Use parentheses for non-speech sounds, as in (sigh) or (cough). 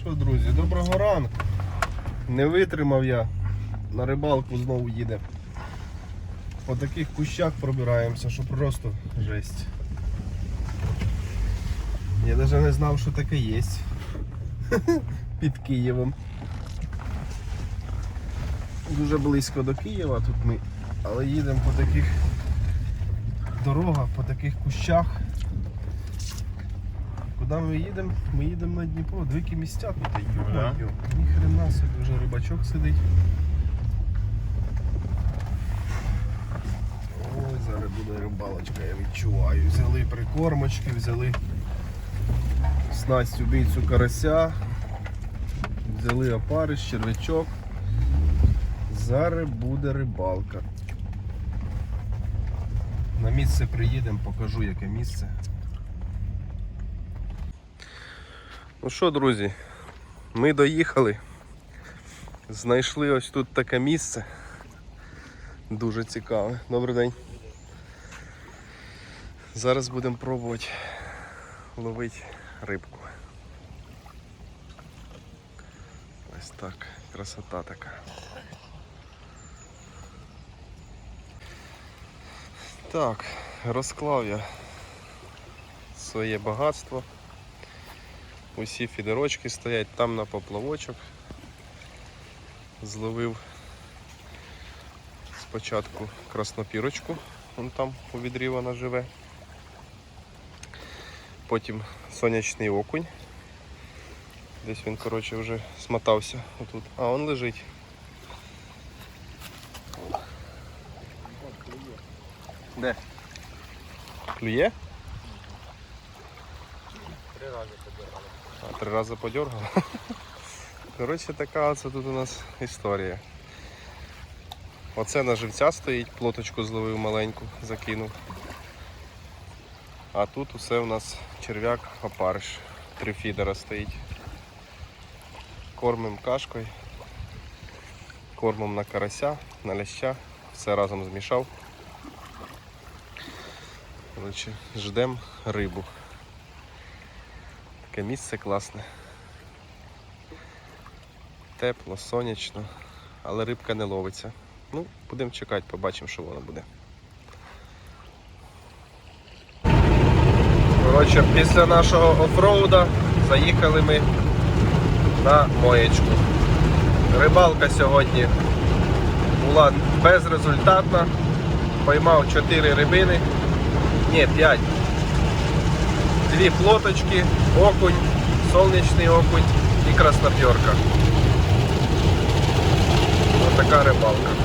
що, друзі, доброго ранку. Не витримав я. На рибалку знову їде. По таких кущах пробираємося, що просто жесть. Я навіть не знав, що таке є. (laughs) Під Києвом. Дуже близько до Києва тут ми, але їдемо по таких дорогах, по таких кущах. Куди ми їдемо? Ми їдемо на Дніпро. Двіки місця тут є. Ага. Йо-моє. Ніхрена собі вже рибачок сидить. Ой, зараз буде рибалочка, я відчуваю. Взяли прикормочки, взяли снасть убійцю карася, взяли опариш, червячок. Зараз буде рибалка. На місце приїдемо, покажу яке місце. Ну що, друзі, ми доїхали. Знайшли ось тут таке місце. Дуже цікаве. Добрий день. Зараз будемо пробувати ловити рибку. Ось так, красота така. Так, розклав я своє багатство. Усі фідерочки стоять там на поплавочок. Зловив спочатку краснопірочку, вон там у відрі вона живе. Потім сонячний окунь. Десь він, коротше, вже смотався отут. А он лежить. Де? Клює? Три рази подіргали. А, три рази подергав. (laughs) Коротше, така оце тут у нас історія. Оце на живця стоїть, плоточку зловив маленьку, закинув. А тут усе у нас черв'як, опариш. Три фідера стоїть. Кормим кашкою, кормом на карася, на ляща, все разом змішав. Ждемо рибу. Таке місце класне. Тепло, сонячно, але рибка не ловиться. Ну, будемо чекати, побачимо, що воно буде. Коротше, після нашого офроуда заїхали ми на моєчку. Рибалка сьогодні була безрезультатна. Поймав 4 рибини. Ні, 5 дві плоточки, окунь, сонячний окунь і красноперка. Ось така рибалка.